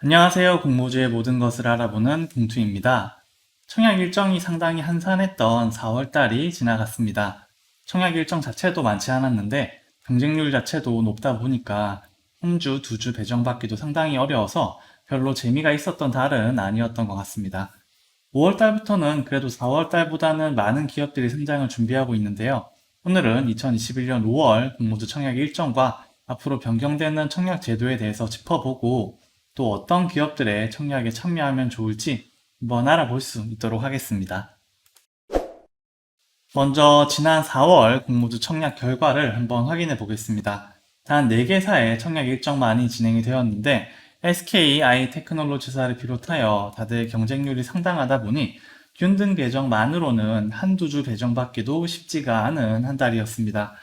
안녕하세요. 공모주의 모든 것을 알아보는 봉투입니다. 청약 일정이 상당히 한산했던 4월 달이 지나갔습니다. 청약 일정 자체도 많지 않았는데 경쟁률 자체도 높다 보니까 한 주, 두주 배정받기도 상당히 어려워서 별로 재미가 있었던 달은 아니었던 것 같습니다. 5월 달부터는 그래도 4월 달보다는 많은 기업들이 상장을 준비하고 있는데요. 오늘은 2021년 5월 공모주 청약 일정과 앞으로 변경되는 청약 제도에 대해서 짚어보고 또 어떤 기업들의 청약에 참여하면 좋을지 한번 알아볼 수 있도록 하겠습니다. 먼저 지난 4월 공모주 청약 결과를 한번 확인해 보겠습니다. 단 4개사의 청약 일정만이 진행이 되었는데 SK i 테크놀로지사를 비롯하여 다들 경쟁률이 상당하다 보니 균등 배정만으로는 한두 주 배정받기도 쉽지가 않은 한 달이었습니다.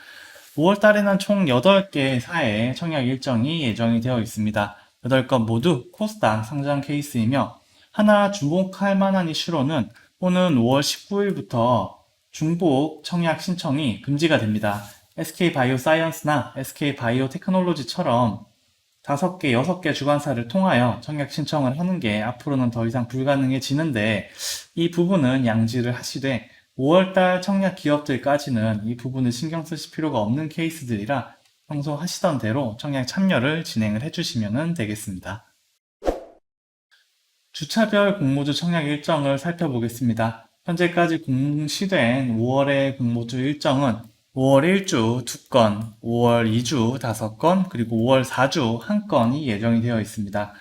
5월 달에는 총 8개 사의 청약 일정이 예정이 되어 있습니다. 8건 모두 코스닥 상장 케이스이며 하나 주목할 만한 이슈로는 오는 5월 19일부터 중복 청약 신청이 금지가 됩니다. SK 바이오사이언스나 SK 바이오 테크놀로지처럼 5개, 6개 주관사를 통하여 청약 신청을 하는 게 앞으로는 더 이상 불가능해지는데 이 부분은 양지를 하시되 5월달 청약 기업들까지는 이 부분을 신경 쓰실 필요가 없는 케이스들이라 평소 하시던 대로 청약 참여를 진행을 해주시면 되겠습니다. 주차별 공모주 청약 일정을 살펴보겠습니다. 현재까지 공시된 5월의 공모주 일정은 5월 1주 2건, 5월 2주 5건, 그리고 5월 4주 1건이 예정이 되어 있습니다.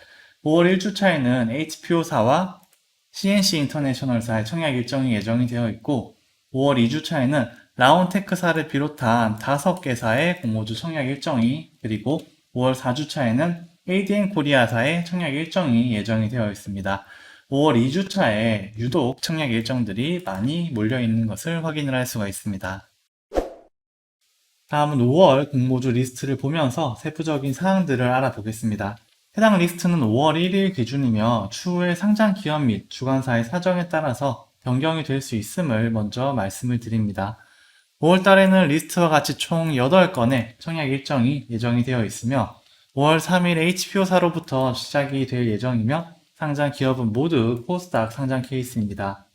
5월 1주차에는 HPO사와 CNC 인터내셔널사의 청약 일정이 예정이 되어 있고 5월 2주차에는 라온테크사를 비롯한 5개사의 공모주 청약 일정이 그리고 5월 4주차에는 ADN 코리아사의 청약 일정이 예정이 되어 있습니다. 5월 2주차에 유독 청약 일정들이 많이 몰려 있는 것을 확인을 할 수가 있습니다. 다음은 5월 공모주 리스트를 보면서 세부적인 사항들을 알아보겠습니다. 해당 리스트는 5월 1일 기준이며 추후에 상장 기업 및 주관사의 사정에 따라서 변경이 될 수 있음을 먼저 말씀을 드립니다. 5월 달에는 리스트와 같이 총 8건의 청약 일정이 예정이 되어 있으며 5월 3일 HPO사로부터 시작이 될 예정이며 상장 기업은 모두 코스닥 상장 케이스입니다.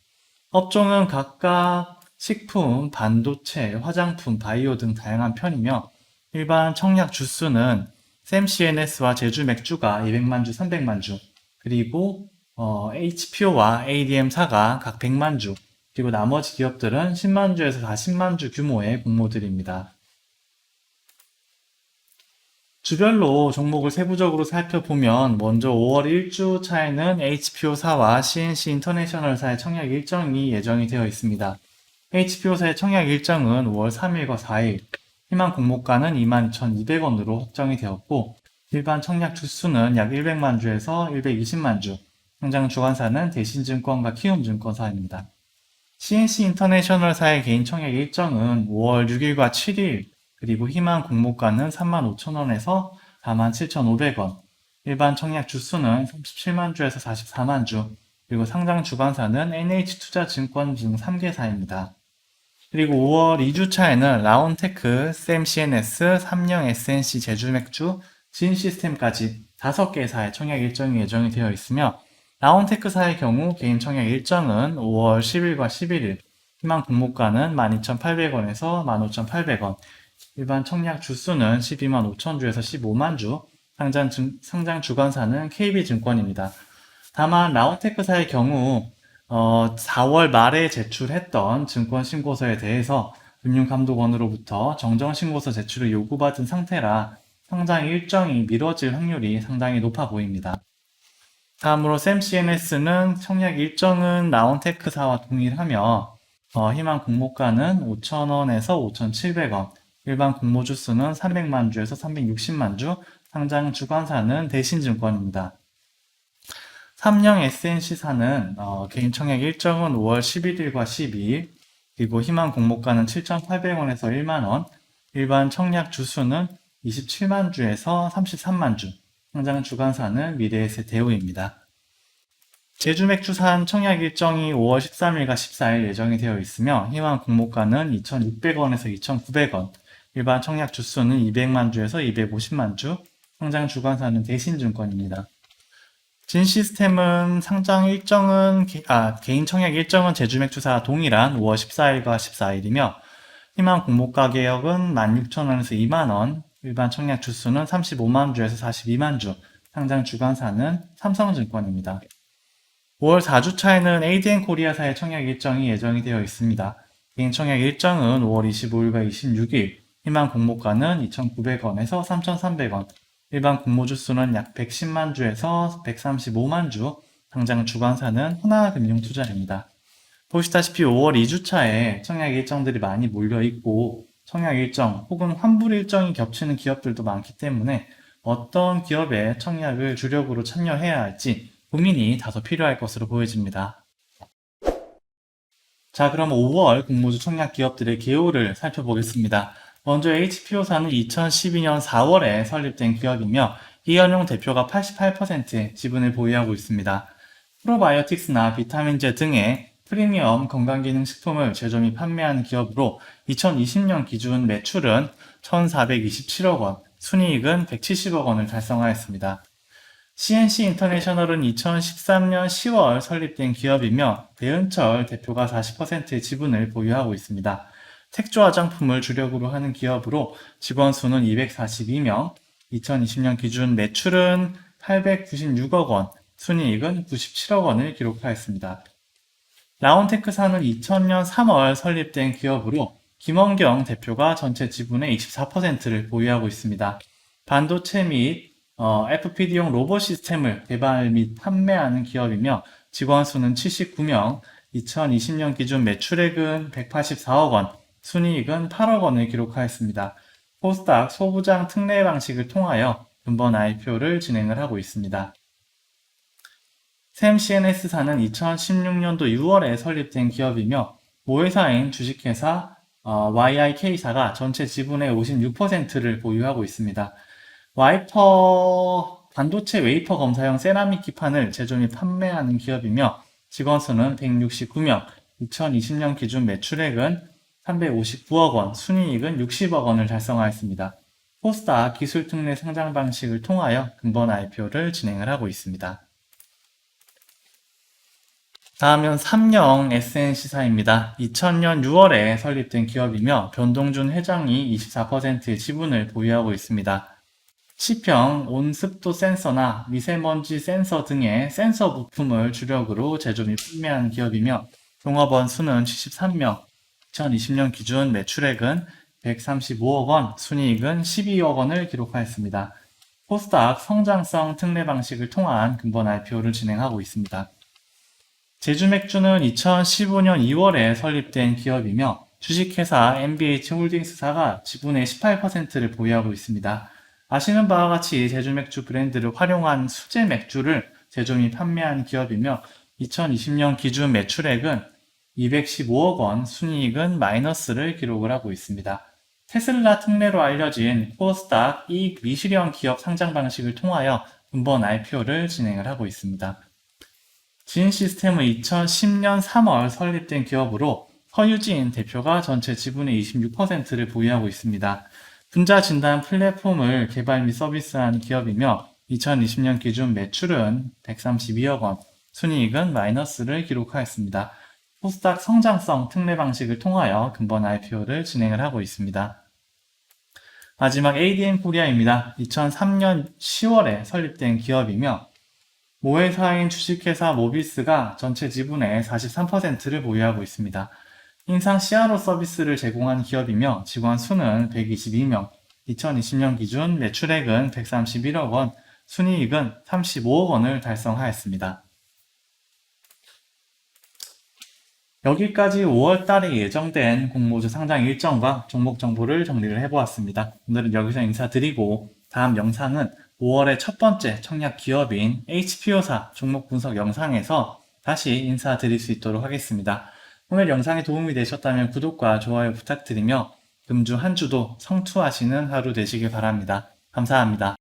업종은 각각 식품, 반도체, 화장품, 바이오 등 다양한 편이며 일반 청약 주수는 샘CNS와 제주 맥주가 200만 주, 300만 주, 그리고 어, HPO와 ADM사가 각 100만 주, 그리고 나머지 기업들은 10만 주에서 40만 주 규모의 공모들입니다. 주별로 종목을 세부적으로 살펴보면 먼저 5월 1주 차에는 HPO사와 CNC 인터내셔널사의 청약 일정이 예정이 되어 있습니다. HPO사의 청약 일정은 5월 3일과 4일, 희망 공모가는 22,200원으로 확정이 되었고 일반 청약 주수는 약 100만 주에서 120만 주, 상장 주관사는 대신증권과 키움증권사입니다. CNC 인터내셔널사의 개인 청약 일정은 5월 6일과 7일, 그리고 희망 공모가는 35,000원에서 47,500원, 일반 청약 주수는 37만 주에서 44만 주, 그리고 상장 주관사는 NH투자증권 등 3개사입니다. 그리고 5월 2주차에는 라온테크, 샘CNS, 삼령 SNC 제주맥주, 진시스템까지 5개사의 청약 일정이 예정이 되어 있으며 라온테크사의 경우 개인 청약 일정은 5월 10일과 11일, 희망 공모가는 12,800원에서 15,800원, 일반 청약 주수는 12만 5천 주에서 15만 주, 상장, 증, 상장 주관사는 KB증권입니다. 다만 라온테크사의 경우 어, 4월 말에 제출했던 증권 신고서에 대해서 금융감독원으로부터 정정 신고서 제출을 요구받은 상태라 상장 일정이 미뤄질 확률이 상당히 높아 보입니다. 다음으로 샘CNS는 청약 일정은 라온테크사와 동일하며 어, 희망 공모가는 5,000원에서 5,700원, 일반 공모주 수는 300만 주에서 360만 주, 상장 주관사는 대신증권입니다. 삼령 SNC사는 어, 개인 청약 일정은 5월 11일과 12일, 그리고 희망 공모가는 7,800원에서 1만원, 일반 청약 주수는 27만 주에서 33만 주, 상장 주관사는 미래에셋 대우입니다. 제주 맥주산 청약 일정이 5월 13일과 14일 예정이 되어 있으며 희망 공모가는 2,600원에서 2,900원, 일반 청약 주수는 200만 주에서 250만 주, 상장 주관사는 대신증권입니다. 진 시스템은 상장 일정은 개- 아, 개인 청약 일정은 제주 맥주사 동일한 5월 14일과 14일이며 희망 공모 가격은 16,000원에서 2만원, 일반 청약 주수는 35만 주에서 42만 주, 상장 주관사는 삼성증권입니다. 5월 4주차에는 ADN 코리아사의 청약 일정이 예정이 되어 있습니다. 개인 청약 일정은 5월 25일과 26일, 희망 공모가는 2,900원에서 3,300원, 일반 공모주 수는 약 110만 주에서 135만 주, 당장 주관사는 하나금융투자입니다. 보시다시피 5월 2주차에 청약 일정들이 많이 몰려 있고 청약 일정 혹은 환불 일정이 겹치는 기업들도 많기 때문에 어떤 기업에 청약을 주력으로 참여해야 할지 고민이 다소 필요할 것으로 보여집니다. 자, 그럼 5월 공모주 청약 기업들의 개요를 살펴보겠습니다. 먼저 HPO사는 2012년 4월에 설립된 기업이며 이현용 대표가 88%의 지분을 보유하고 있습니다. 프로바이오틱스나 비타민제 등의 프리미엄 건강기능식품을 제조 및 판매하는 기업으로 2020년 기준 매출은 1,427억 원, 순이익은 170억 원을 달성하였습니다. CNC 인터내셔널은 2013년 10월 설립된 기업이며 배은철 대표가 40%의 지분을 보유하고 있습니다. 색조 화장품을 주력으로 하는 기업으로 직원 수는 242명, 2020년 기준 매출은 896억 원, 순이익은 97억 원을 기록하였습니다. 라온테크사는 2000년 3월 설립된 기업으로 김원경 대표가 전체 지분의 24%를 보유하고 있습니다. 반도체 및 어, FPD용 로봇 시스템을 개발 및 판매하는 기업이며 직원 수는 79명, 2020년 기준 매출액은 184억 원, 순이익은 8억 원을 기록하였습니다. 코스닥 소부장 특례 방식을 통하여 근본 IPO를 진행을 하고 있습니다. 샘 CNS사는 2016년도 6월에 설립된 기업이며 모회사인 주식회사 어, YIK사가 전체 지분의 56%를 보유하고 있습니다. 와이퍼 반도체 웨이퍼 검사용 세라믹 기판을 제조 및 판매하는 기업이며 직원 수는 169명, 2020년 기준 매출액은 359억 원, 순이익은 60억 원을 달성하였습니다. 코스닥 기술 특례 상장 방식을 통하여 근본 IPO를 진행을 하고 있습니다. 다음은 삼영 SNC사입니다. 2000년 6월에 설립된 기업이며 변동준 회장이 24%의 지분을 보유하고 있습니다. 시평, 온습도 센서나 미세먼지 센서 등의 센서 부품을 주력으로 제조 및 판매하는 기업이며 종업원 수는 73명, 2020년 기준 매출액은 135억 원, 순이익은 12억 원을 기록하였습니다. 코스닥 성장성 특례 방식을 통한 근본 IPO를 진행하고 있습니다. 제주맥주는 2015년 2월에 설립된 기업이며 주식회사 MBH 홀딩스사가 지분의 18%를 보유하고 있습니다. 아시는 바와 같이 제주맥주 브랜드를 활용한 수제 맥주를 제조 및 판매하는 기업이며 2020년 기준 매출액은 215억 원, 순이익은 마이너스를 기록을 하고 있습니다. 테슬라 특례로 알려진 코스닥 이익 미실현 기업 상장 방식을 통하여 근본 IPO를 진행을 하고 있습니다. 진 시스템은 2010년 3월 설립된 기업으로 허유진 대표가 전체 지분의 26%를 보유하고 있습니다. 분자 진단 플랫폼을 개발 및 서비스하는 기업이며 2020년 기준 매출은 132억 원, 순이익은 마이너스를 기록하였습니다. 코스닥 성장성 특례 방식을 통하여 근본 IPO를 진행을 하고 있습니다. 마지막 ADM 코리아입니다. 2003년 10월에 설립된 기업이며 모회사인 주식회사 모비스가 전체 지분의 43%를 보유하고 있습니다. 인상 CRO 서비스를 제공하는 기업이며 직원 수는 122명, 2020년 기준 매출액은 131억 원, 순이익은 35억 원을 달성하였습니다. 여기까지 5월 달에 예정된 공모주 상장 일정과 종목 정보를 정리를 해보았습니다. 오늘은 여기서 인사드리고 다음 영상은 5월의 첫 번째 청약 기업인 HPO사 종목 분석 영상에서 다시 인사드릴 수 있도록 하겠습니다. 오늘 영상이 도움이 되셨다면 구독과 좋아요 부탁드리며 금주 한 주도 성투하시는 하루 되시길 바랍니다. 감사합니다.